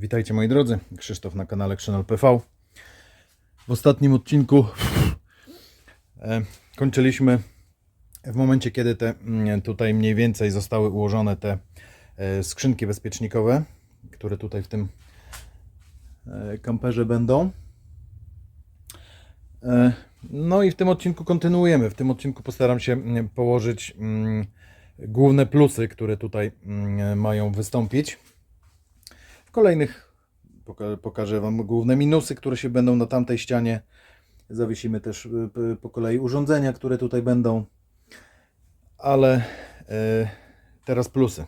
Witajcie moi drodzy, Krzysztof na kanale Krzynol PV. W ostatnim odcinku e, kończyliśmy w momencie, kiedy te mm, tutaj mniej więcej zostały ułożone te e, skrzynki bezpiecznikowe, które tutaj w tym e, kamperze będą. No i w tym odcinku kontynuujemy. W tym odcinku postaram się mm, położyć mm, główne plusy, które tutaj mają wystąpić. W kolejnych poka- pokażę Wam główne minusy, które się będą na tamtej ścianie. Zawiesimy też y, po kolei urządzenia, które tutaj będą. Ale y, teraz plusy.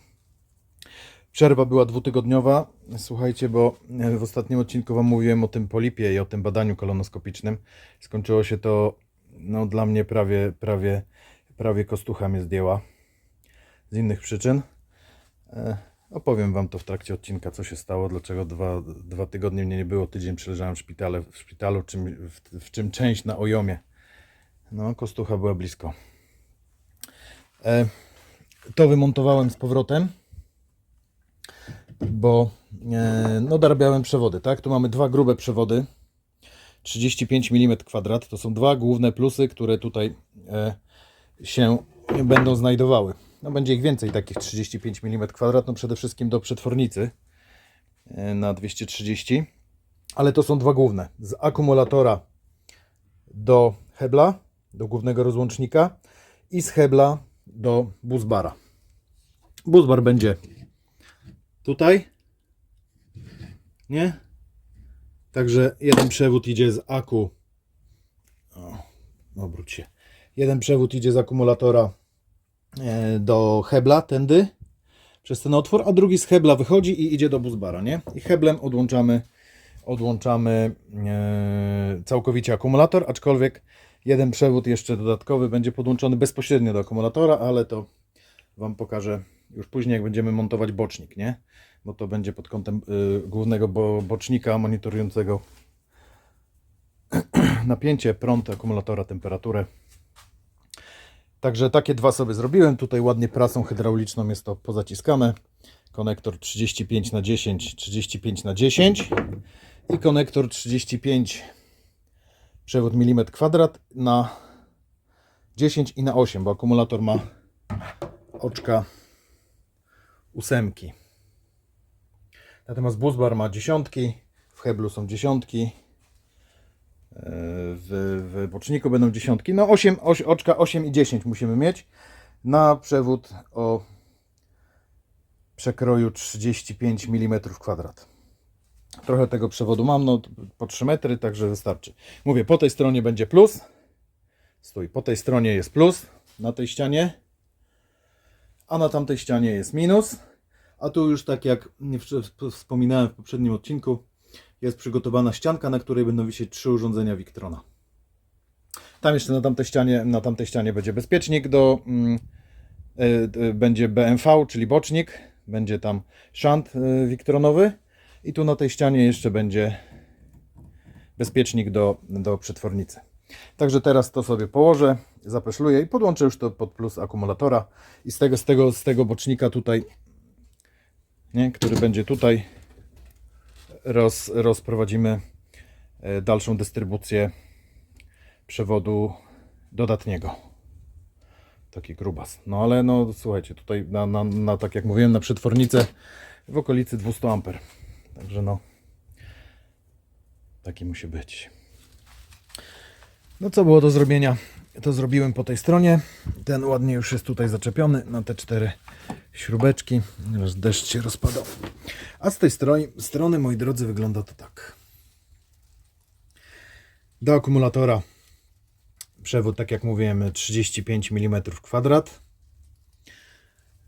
Przerwa była dwutygodniowa. Słuchajcie, bo y, w ostatnim odcinku Wam mówiłem o tym polipie i o tym badaniu kolonoskopicznym. Skończyło się to no, dla mnie prawie, prawie, prawie kostucha mnie zdjęła. Z innych przyczyn. Opowiem Wam to w trakcie odcinka, co się stało, dlaczego dwa, dwa tygodnie mnie nie było, tydzień przeleżałem w, szpitale, w szpitalu, czym, w, w czym część na Ojomie. No, kostucha była blisko. E, to wymontowałem z powrotem, bo e, no, dorabiałem przewody, tak? Tu mamy dwa grube przewody, 35 mm kwadrat. To są dwa główne plusy, które tutaj e, się będą znajdowały. No będzie ich więcej takich 35 mm kwadrat, no przede wszystkim do przetwornicy e, na 230, ale to są dwa główne. Z akumulatora do hebla, do głównego rozłącznika i z hebla do busbara. Busbar będzie tutaj, nie? Także jeden przewód idzie z aku. O, obróć się. Jeden przewód idzie z akumulatora do hebla, tędy, przez ten otwór, a drugi z hebla wychodzi i idzie do busbara, nie? I heblem odłączamy, odłączamy e, całkowicie akumulator, aczkolwiek jeden przewód jeszcze dodatkowy będzie podłączony bezpośrednio do akumulatora, ale to Wam pokażę już później, jak będziemy montować bocznik, nie? Bo to będzie pod kątem y, głównego bo, bocznika monitorującego napięcie, prąd akumulatora, temperaturę. Także takie dwa sobie zrobiłem. Tutaj ładnie prasą hydrauliczną jest to pozaciskane. Konektor 35 na 10, 35 na 10 i konektor 35 przewód milimetr kwadrat na 10 i na 8, bo akumulator ma oczka ósemki. Natomiast busbar ma dziesiątki, w heblu są dziesiątki, w, w boczniku będą dziesiątki. No 8, oś, oczka 8 i 10 musimy mieć na przewód o przekroju 35 mm kwadrat. Trochę tego przewodu mam, no po 3 metry, także wystarczy. Mówię, po tej stronie będzie plus. Stój, po tej stronie jest plus na tej ścianie, a na tamtej ścianie jest minus. A tu już tak jak wspominałem w poprzednim odcinku, jest przygotowana ścianka, na której będą wisieć trzy urządzenia Victrona. Tam jeszcze na tamtej ścianie, na tamtej ścianie będzie bezpiecznik do y, y, będzie BMV, czyli bocznik, będzie tam szant y, Victronowy i tu na tej ścianie jeszcze będzie bezpiecznik do, do przetwornicy. Także teraz to sobie położę, zapeszluję i podłączę już to pod plus akumulatora i z tego, z tego, z tego bocznika tutaj, nie, który będzie tutaj, roz, rozprowadzimy e, dalszą dystrybucję przewodu dodatniego. Taki grubas. No ale no słuchajcie, tutaj na, na, na tak jak mówiłem, na przetwornicę w okolicy 200 A. Także no taki musi być. No co było do zrobienia? To zrobiłem po tej stronie. Ten ładnie już jest tutaj zaczepiony na te cztery śrubeczki. Teraz deszcz się rozpadał. A z tej strony, strony, moi drodzy, wygląda to tak. Do akumulatora przewód, tak jak mówiłem, 35 mm kwadrat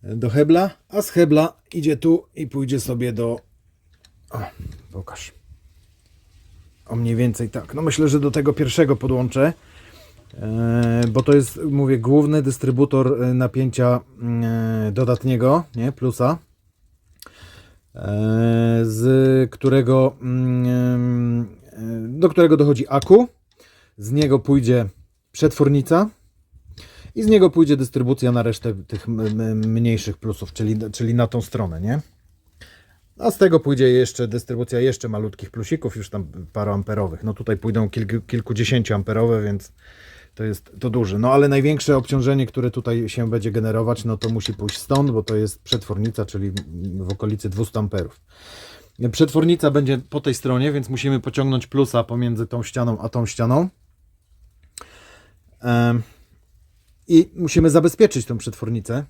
do hebla, a z hebla idzie tu i pójdzie sobie do... O, pokaż. O mniej więcej tak. No myślę, że do tego pierwszego podłączę, bo to jest, mówię, główny dystrybutor e, napięcia e, dodatniego, nie, plusa, e, z którego, mm, e, do którego dochodzi aku, z niego pójdzie przetwornica i z niego pójdzie dystrybucja na resztę tych mniejszych plusów, czyli, czyli na tą stronę, nie? A z tego pójdzie jeszcze dystrybucja jeszcze malutkich plusików, już tam paroamperowych. No tutaj pójdą kilku, kilkudziesięcioamperowe, więc to jest to duże. No ale największe obciążenie, które tutaj się będzie generować, no to musi pójść stąd, bo to jest przetwornica, czyli w okolicy 200 amperów. Przetwornica będzie po tej stronie, więc musimy pociągnąć plusa pomiędzy tą ścianą a tą ścianą. I musimy zabezpieczyć tą przetwornicę.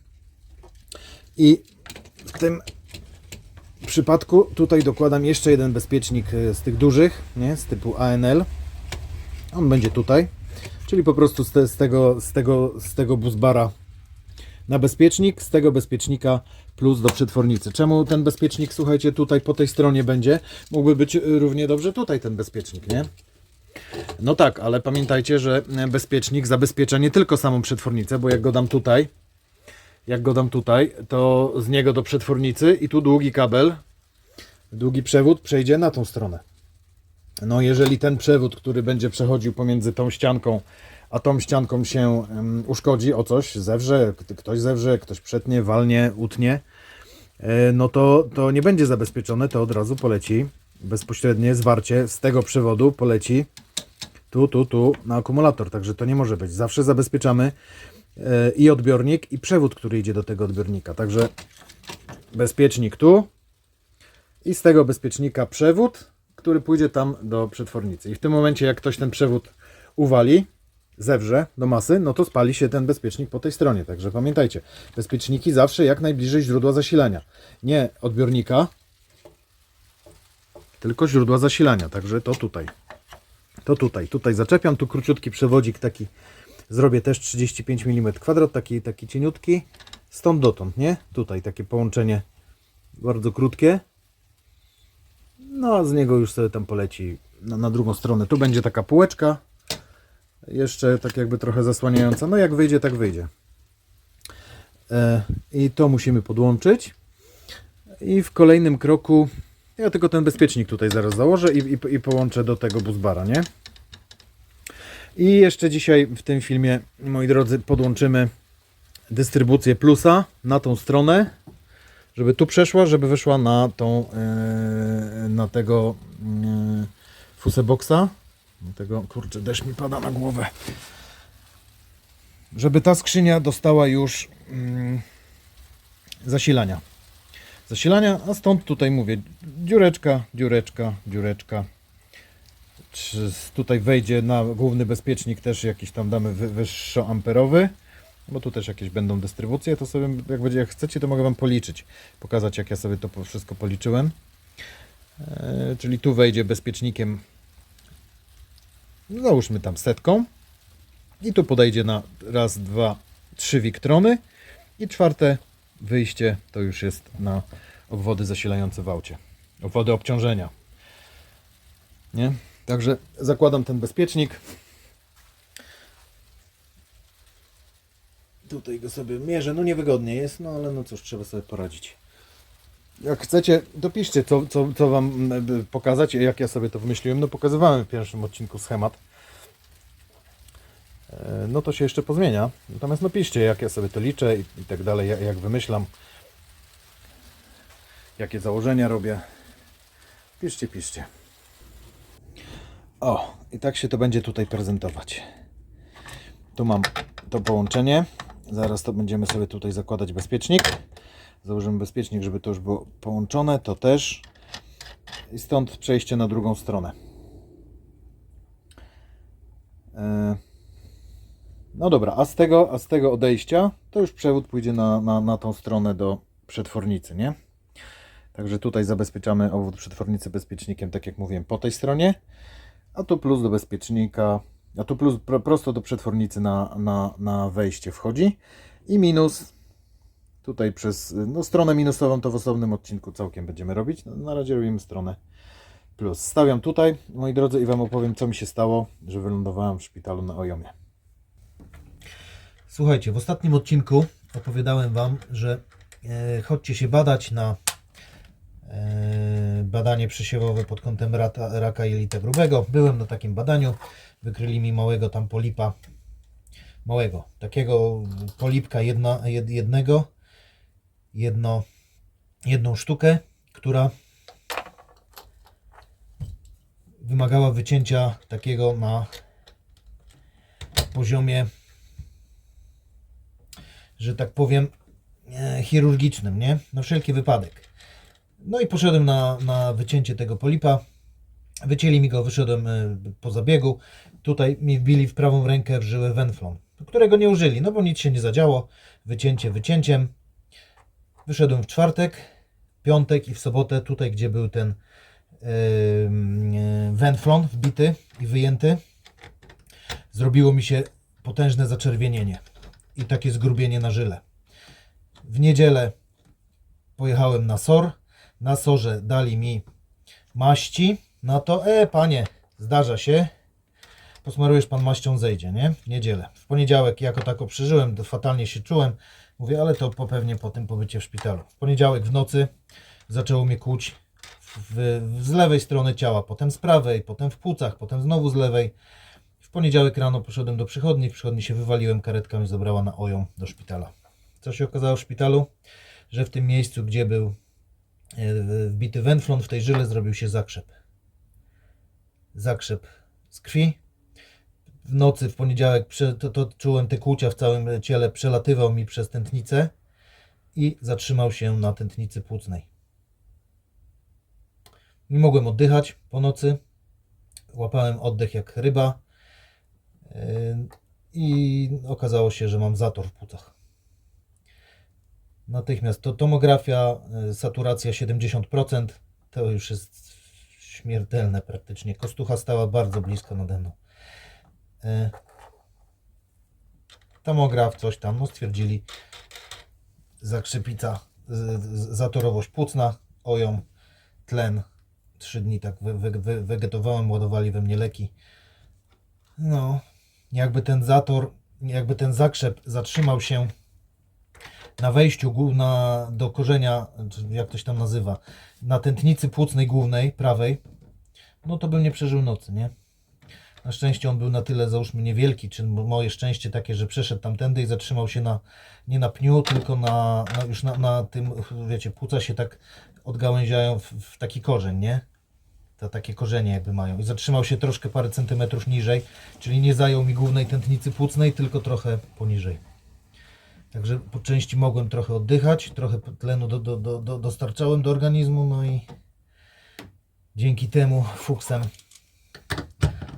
I w tym przypadku tutaj dokładam jeszcze jeden bezpiecznik e, z tych dużych, nie? z typu ANL. On będzie tutaj, czyli po prostu z, te, z, tego, z, tego, z tego busbara na bezpiecznik, z tego bezpiecznika plus do przetwornicy. Czemu ten bezpiecznik, słuchajcie, tutaj po tej stronie będzie? Mógłby być równie dobrze tutaj ten bezpiecznik, nie? No tak, ale pamiętajcie, że bezpiecznik zabezpiecza nie tylko samą przetwornicę, bo jak go dam tutaj, jak go dam tutaj, to z niego do przetwornicy i tu długi kabel, długi przewód przejdzie na tą stronę. No jeżeli ten przewód, który będzie przechodził pomiędzy tą ścianką, a tą ścianką się uszkodzi o coś, zewrze, ktoś zewrze, ktoś przetnie, walnie, utnie, e, no to, to nie będzie zabezpieczone, to od razu poleci bezpośrednie zwarcie z tego przewodu poleci tu, tu, tu na akumulator, także to nie może być. Zawsze zabezpieczamy e, i odbiornik, i przewód, który idzie do tego odbiornika. Także bezpiecznik tu i z tego bezpiecznika przewód, który pójdzie tam do przetwornicy. I w tym momencie, jak ktoś ten przewód uwali, zewrze do masy, no to spali się ten bezpiecznik po tej stronie. Także pamiętajcie, bezpieczniki zawsze jak najbliżej źródła zasilania. Nie odbiornika, tylko źródła zasilania. Także to tutaj. To tutaj. Tutaj zaczepiam. Tu króciutki przewodzik taki. Zrobię też 35 mm kwadrat, taki, taki cieniutki. Stąd dotąd, nie? Tutaj takie połączenie bardzo krótkie. No a z niego już sobie tam poleci na, na drugą stronę. Tu będzie taka półeczka. Jeszcze tak jakby trochę zasłaniająca. No jak wyjdzie, tak wyjdzie. E, I to musimy podłączyć. I w kolejnym kroku ja tylko ten bezpiecznik tutaj zaraz założę i, i, i połączę do tego busbara, nie? I jeszcze dzisiaj w tym filmie, moi drodzy, podłączymy dystrybucję plusa na tą stronę, żeby tu przeszła, żeby wyszła na tą, e, na tego e, fuseboxa. Tego, kurczę, deszcz mi pada na głowę. Żeby ta skrzynia dostała już mm, zasilania zasilania, a stąd tutaj mówię dziureczka, dziureczka, dziureczka. Czy tutaj wejdzie na główny bezpiecznik też jakiś tam damy wy- wyższoamperowy, bo tu też jakieś będą dystrybucje, to sobie jak będzie jak chcecie, to mogę wam policzyć, pokazać jak ja sobie to wszystko policzyłem. E, czyli tu wejdzie bezpiecznikiem załóżmy tam setką i tu podejdzie na raz, dwa, trzy wiktrony i czwarte wyjście to już jest na obwody zasilające w aucie. Obwody obciążenia. Nie? Także zakładam ten bezpiecznik. Tutaj go sobie mierzę. No niewygodnie jest, no ale no cóż, trzeba sobie poradzić. Jak chcecie, dopiszcie, co, co, co Wam pokazać, jak ja sobie to wymyśliłem. No pokazywałem w pierwszym odcinku schemat. E, No to się jeszcze pozmienia. Natomiast no piszcie, jak ja sobie to liczę i, i tak dalej, jak, jak wymyślam. Jakie założenia robię. Piszcie, piszcie. O, i tak się to będzie tutaj prezentować. Tu mam to połączenie. Zaraz to będziemy sobie tutaj zakładać bezpiecznik. Założymy bezpiecznik, żeby to już było połączone. To też. I stąd przejście na drugą stronę. E, No dobra, a z tego, a z tego odejścia to już przewód pójdzie na, na, na tą stronę do przetwornicy, nie? Także tutaj zabezpieczamy obwód przetwornicy bezpiecznikiem, tak jak mówiłem, po tej stronie. A tu plus do bezpiecznika, a tu plus pro, prosto do przetwornicy na, na, na wejście wchodzi. I minus tutaj przez no, stronę minusową to w osobnym odcinku całkiem będziemy robić. No, na razie robimy stronę plus. Stawiam tutaj, moi drodzy, i Wam opowiem, co mi się stało, że wylądowałem w szpitalu na Ojomie. Słuchajcie, w ostatnim odcinku opowiadałem Wam, że e, chodźcie się badać na e, badanie przesiewowe pod kątem raka jelita grubego. Byłem na takim badaniu, wykryli mi małego tam polipa, małego, takiego polipka jedna, jed, jednego, jedno, jedną sztukę, która wymagała wycięcia takiego na poziomie, że tak powiem, e, chirurgicznym, nie? Na wszelki wypadek. No i poszedłem na, na wycięcie tego polipa. Wycięli mi go, wyszedłem e, po zabiegu. Tutaj mi wbili w prawą rękę w żyłę wenflon, którego nie użyli, no bo nic się nie zadziało. Wycięcie wycięciem. Wyszedłem w czwartek, piątek i w sobotę, tutaj gdzie był ten yy, wbity i wyjęty, zrobiło mi się potężne zaczerwienienie i takie zgrubienie na żyle. W niedzielę pojechałem na SOR. Na SORze dali mi maści. No to, e, panie, zdarza się. Posmarujesz pan maścią, zejdzie, nie? W niedzielę. W poniedziałek jako tako przeżyłem, fatalnie się czułem. Mówię, ale to po pewnie po tym pobycie w szpitalu. W poniedziałek w nocy zaczęło mnie kłuć w, w, z lewej strony ciała, potem z prawej, potem w płucach, potem znowu z lewej. W poniedziałek rano poszedłem do przychodni, w przychodni się wywaliłem, karetka mnie zabrała na oją do szpitala. Co się okazało w szpitalu? Że w tym miejscu, gdzie był e, wbity wenflon, w tej żyle zrobił się zakrzep. Zakrzep z krwi. W nocy, w poniedziałek, to, to czułem te kłucia w całym ciele, przelatywał mi przez tętnicę i zatrzymał się na tętnicy płucnej. Nie mogłem oddychać po nocy. Łapałem oddech jak ryba. Yy, I okazało się, że mam zator w płucach. Natychmiast to tomografia, yy, saturacja 70%. To już jest śmiertelne praktycznie. Kostucha stała bardzo blisko nade mną. Yy, Tomograf, coś tam, no stwierdzili zakrzepica, zatorowość płucna, oją, tlen. Trzy dni tak we, we, we, wegetowałem, ładowali we mnie leki. No, jakby ten zator, jakby ten zakrzep zatrzymał się na wejściu głó- na, do korzenia, jak to się tam nazywa, na tętnicy płucnej głównej, prawej, no to bym nie przeżył nocy, nie? Na szczęście on był na tyle, załóżmy, niewielki, czy moje szczęście takie, że przeszedł tamtędy i zatrzymał się na, nie na pniu, tylko na, na już na, na tym, wiecie, płuca się tak odgałęziają w, w taki korzeń, nie? To takie korzenie jakby mają. I zatrzymał się troszkę parę centymetrów niżej, czyli nie zajął mi głównej tętnicy płucnej, tylko trochę poniżej. Także po części mogłem trochę oddychać, trochę tlenu do, do, do, do, dostarczałem do organizmu, no i dzięki temu fuksem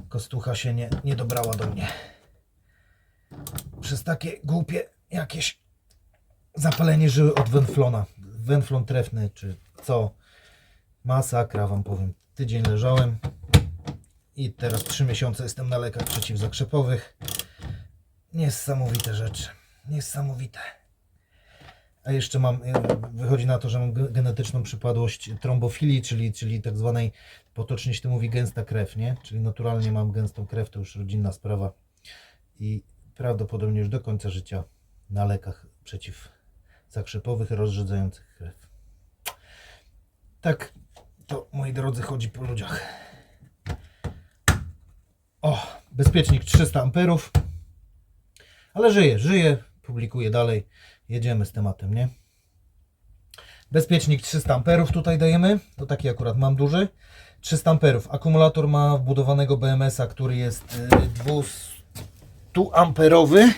kostucha się nie, nie dobrała do mnie. Przez takie głupie jakieś zapalenie żyły od wenflona. Wenflon trefny, czy co. Masakra wam powiem. Tydzień leżałem i teraz 3 miesiące jestem na lekach przeciwzakrzepowych. Niesamowite rzeczy. Niesamowite. A jeszcze mam, e, wychodzi na to, że mam ge- genetyczną przypadłość trombofilii, czyli, czyli tak zwanej, potocznie się to mówi gęsta krew, nie? Czyli naturalnie mam gęstą krew, to już rodzinna sprawa. I prawdopodobnie już do końca życia na lekach przeciwzakrzepowych rozrzedzających krew. Tak, to moi drodzy chodzi po ludziach. O, bezpiecznik 300 amperów. Ale żyje, żyje, publikuję dalej. Jedziemy z tematem, nie? Bezpiecznik 300 amperów tutaj dajemy. To taki akurat mam duży. 300 amperów. Akumulator ma wbudowanego BMS-a, który jest y, 200 amperowy.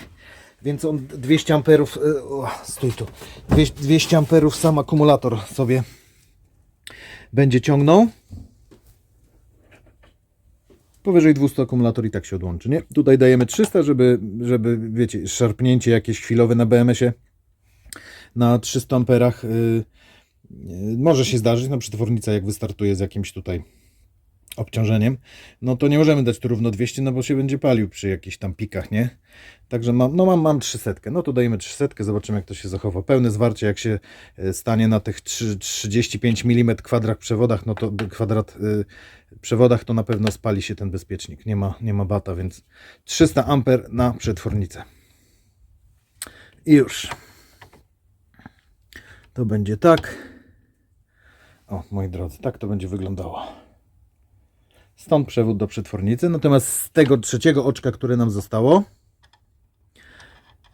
Więc on 200 amperów, y, o, stój tu, 200 200 amperów sam akumulator sobie będzie ciągnął. Powyżej 200 akumulator i tak się odłączy, nie? Tutaj dajemy 300, żeby, żeby wiecie, szarpnięcie jakieś chwilowe na BMS-ie na 300 amperach y, y, może się zdarzyć, no przetwornica jak wystartuje z jakimś tutaj obciążeniem, no to nie możemy dać tu równo 200, no bo się będzie palił przy jakichś tam pikach, nie? Także mam, no mam, mam 300, no to dajemy 300, zobaczymy jak to się zachowa. Pełne zwarcie jak się e, stanie na tych 3, 35 mm kwadrat przewodach, no to kwadrat y, przewodach, to na pewno spali się ten bezpiecznik. Nie ma, nie ma bata, więc 300 amper na przetwornicę. I już. To będzie tak. O, moi drodzy, tak to będzie wyglądało. Stąd przewód do przetwornicy. Natomiast z tego trzeciego oczka, które nam zostało,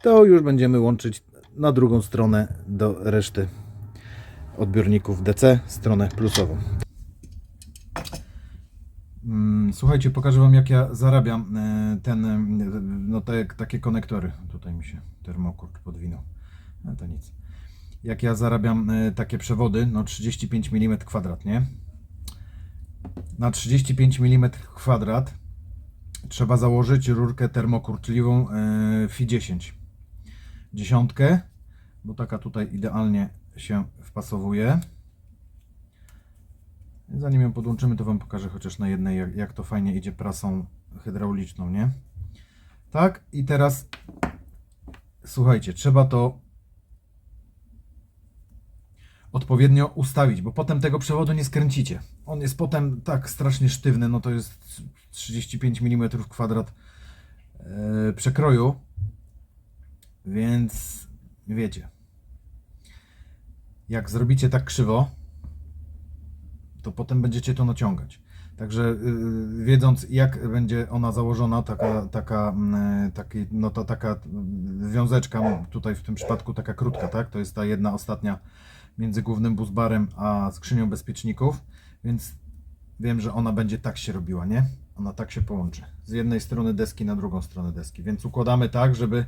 to już będziemy łączyć na drugą stronę do reszty odbiorników DC, stronę plusową. Mm, Słuchajcie, pokażę Wam jak ja zarabiam e, ten, e, no te, takie konektory. Tutaj mi się termokurcz podwinął. No to nic. Jak ja zarabiam takie przewody, no 35 mm kwadrat, nie? Na 35 mm kwadrat trzeba założyć rurkę termokurczliwą e, FI 10. Dziesiątkę, bo taka tutaj idealnie się wpasowuje. Zanim ją podłączymy, to Wam pokażę chociaż na jednej, jak, jak to fajnie idzie prasą hydrauliczną, nie? Tak, i teraz słuchajcie, trzeba to odpowiednio ustawić, bo potem tego przewodu nie skręcicie. On jest potem tak strasznie sztywny, no to jest 35 mm kwadrat e, przekroju, więc wiecie, jak zrobicie tak krzywo, to potem będziecie to naciągać. Także yy, wiedząc jak będzie ona założona, taka, taka, mm, taki, no to taka wiązeczka, tutaj w tym przypadku taka krótka, tak? To jest ta jedna ostatnia między głównym buzbarem a skrzynią bezpieczników, więc wiem, że ona będzie tak się robiła, nie? Ona tak się połączy. Z jednej strony deski na drugą stronę deski, więc układamy tak, żeby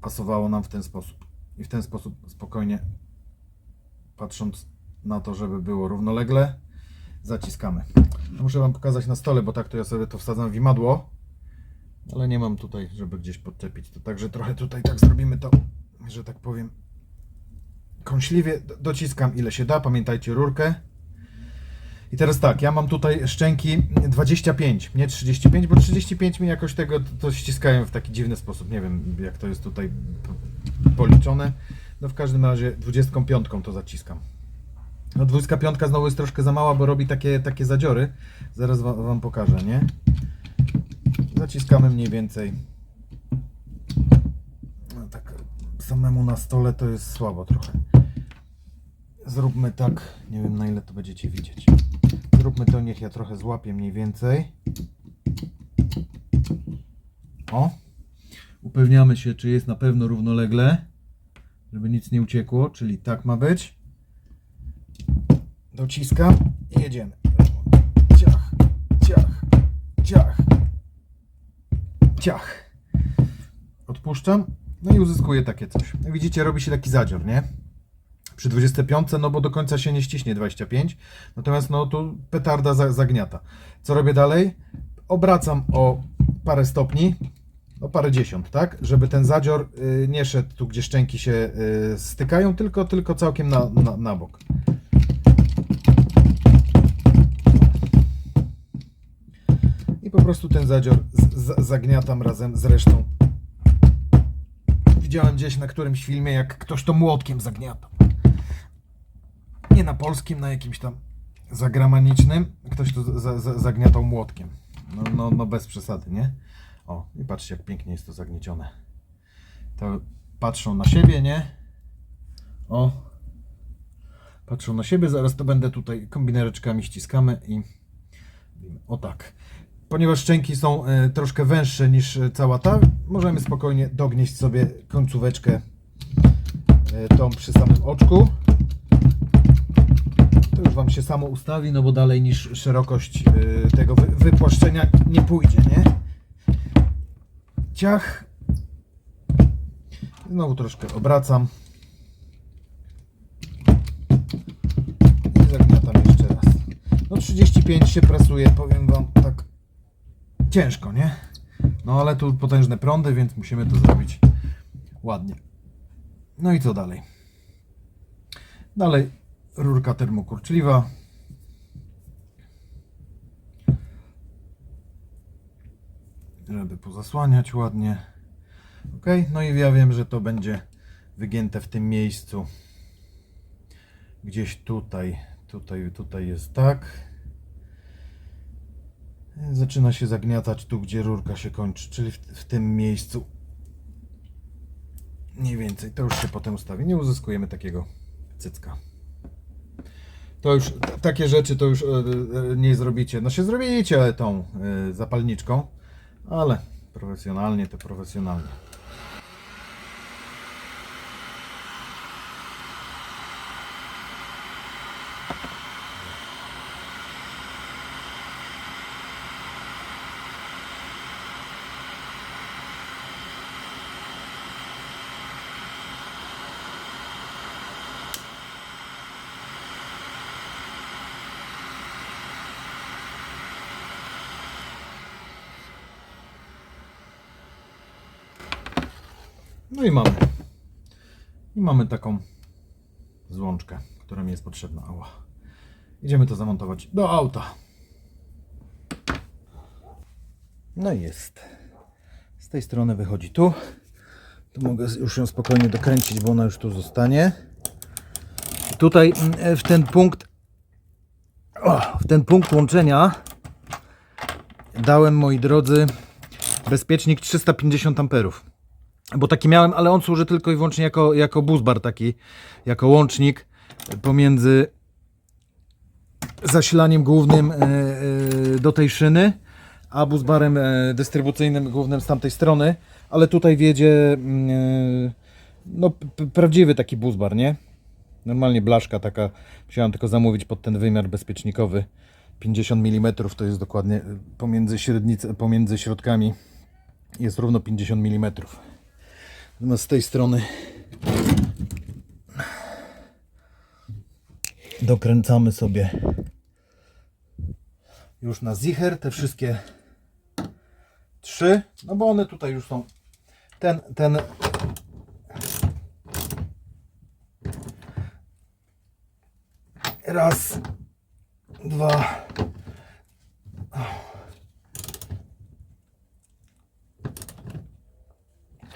pasowało nam w ten sposób. I w ten sposób spokojnie patrząc na to, żeby było równolegle, zaciskamy. No muszę Wam pokazać na stole, bo tak to ja sobie to wsadzam w imadło, ale nie mam tutaj, żeby gdzieś podczepić. To także trochę tutaj tak zrobimy to, że tak powiem, kąśliwie do- dociskam ile się da. Pamiętajcie rurkę. I teraz tak, ja mam tutaj szczęki 25, nie 35, bo 35 mi jakoś tego to, ściskają w taki dziwny sposób. Nie wiem, jak to jest tutaj policzone. No w każdym razie 25 to zaciskam. No 25 znowu jest troszkę za mała, bo robi takie, takie zadziory. Zaraz wam, wam pokażę, nie? Zaciskamy mniej więcej. No tak samemu na stole to jest słabo trochę. Zróbmy tak, nie wiem na ile to będziecie widzieć. Zróbmy to, niech ja trochę złapię mniej więcej. O. Upewniamy się, czy jest na pewno równolegle, żeby nic nie uciekło, czyli tak ma być. Dociskam i jedziemy. Ciach, ciach, ciach, ciach. Odpuszczam, no i uzyskuję takie coś. Widzicie, robi się taki zadzior, nie? Przy 25, no bo do końca się nie ściśnie 25, natomiast no tu petarda za, zagniata. Co robię dalej? Obracam o parę stopni, o parę dziesiąt, tak? Żeby ten zadzior y, nie szedł tu, gdzie szczęki się y, stykają, tylko, tylko całkiem na, na, na bok. I po prostu ten zadzior zagniatam razem z resztą. Widziałem gdzieś na którymś filmie, jak ktoś to młotkiem zagniatał. Nie na polskim, na jakimś tam zagranicznym. Ktoś to za, za, zagniatał młotkiem. No, no, no bez przesady, nie? O, i patrzcie, jak pięknie jest to zagniecione. To patrzą na siebie, nie? O. Patrzą na siebie, zaraz to będę tutaj kombinereczkami ściskamy i o tak. Ponieważ szczęki są e, troszkę węższe niż e, cała ta, możemy spokojnie dognieść sobie końcóweczkę e, tą przy samym oczku. To już Wam się samo ustawi, no bo dalej niż szerokość tego wy, wypłaszczenia nie pójdzie, nie? Ciach. Znowu troszkę obracam. I zagniatam jeszcze raz. No 35 się presuje, powiem Wam tak ciężko, nie? No ale tu potężne prądy, więc musimy to zrobić ładnie. No i co dalej? Dalej rurka termokurczliwa. Żeby pozasłaniać ładnie. Ok, no i ja wiem, że to będzie wygięte w tym miejscu. Gdzieś tutaj, tutaj, tutaj jest tak. Zaczyna się zagniatać tu, gdzie rurka się kończy, czyli w, w tym miejscu. Mniej więcej, to już się potem ustawi. Nie uzyskujemy takiego cycka. To już, takie rzeczy to już e, e, nie zrobicie. No się zrobicie tą e, zapalniczką, ale profesjonalnie to profesjonalnie. No i mamy. I mamy taką złączkę, która mi jest potrzebna. Ała. Idziemy to zamontować do auta. No i jest. Z tej strony wychodzi tu. Tu mogę już ją spokojnie dokręcić, bo ona już tu zostanie. Tutaj mm, w ten punkt w ten punkt łączenia dałem, moi drodzy, bezpiecznik 350 amperów bo taki miałem, ale on służy tylko i wyłącznie jako, jako busbar taki, jako łącznik pomiędzy zasilaniem głównym e, e, do tej szyny, a busbarem e, dystrybucyjnym głównym z tamtej strony, ale tutaj wiedzie mm, no, prawdziwy taki busbar, nie? Normalnie blaszka taka, musiałem tylko zamówić pod ten wymiar bezpiecznikowy. 50 mm to jest dokładnie pomiędzy, pomiędzy środkami jest równo 50 mm. Natomiast z tej strony dokręcamy sobie już na zicher te wszystkie trzy, no bo one tutaj już są. Ten, ten raz, dwa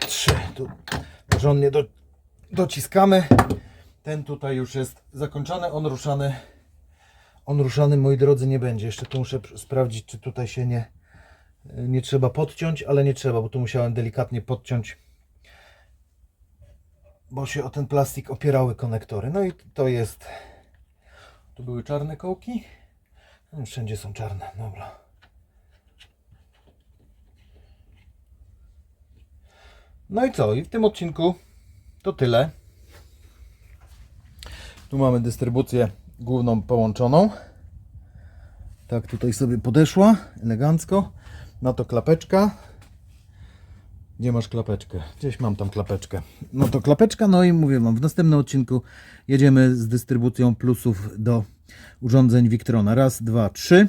trzy. Tu porządnie do, dociskamy. Ten tutaj już jest zakończony, on ruszany. On ruszany, moi drodzy, nie będzie. Jeszcze tu muszę pr- sprawdzić, czy tutaj się nie, nie trzeba podciąć, ale nie trzeba, bo tu musiałem delikatnie podciąć, bo się o ten plastik opierały konektory. No i to jest. Tu były czarne kołki. No, Wszędzie są czarne, dobra. No i co? I w tym odcinku to tyle. Tu mamy dystrybucję główną połączoną. Tak tutaj sobie podeszła, elegancko. Na to klapeczka. Gdzie masz klapeczkę? Gdzieś mam tam klapeczkę. No to klapeczka, no i mówię wam, w następnym odcinku jedziemy z dystrybucją plusów do urządzeń Victrona. Raz, dwa, trzy.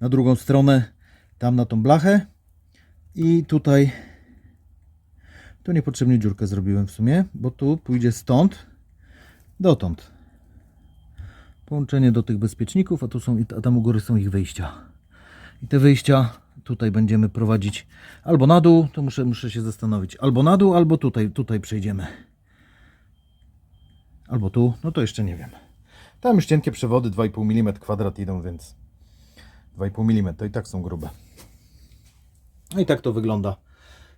Na drugą stronę, tam na tą blachę. I tutaj tu niepotrzebnie dziurkę zrobiłem w sumie, bo tu pójdzie stąd dotąd. Połączenie do tych bezpieczników, a tu są, a tam u góry są ich wyjścia. I te wyjścia tutaj będziemy prowadzić albo na dół, to muszę, muszę się zastanowić, albo na dół, albo tutaj, tutaj przejdziemy. Albo tu, no to jeszcze nie wiem. Tam już cienkie przewody 2,5 mm kwadrat idą, więc 2,5 mm to i tak są grube. No i tak to wygląda.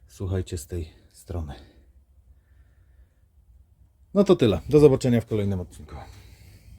Słuchajcie z tej No to tyle. Do zobaczenia w kolejnym odcinku.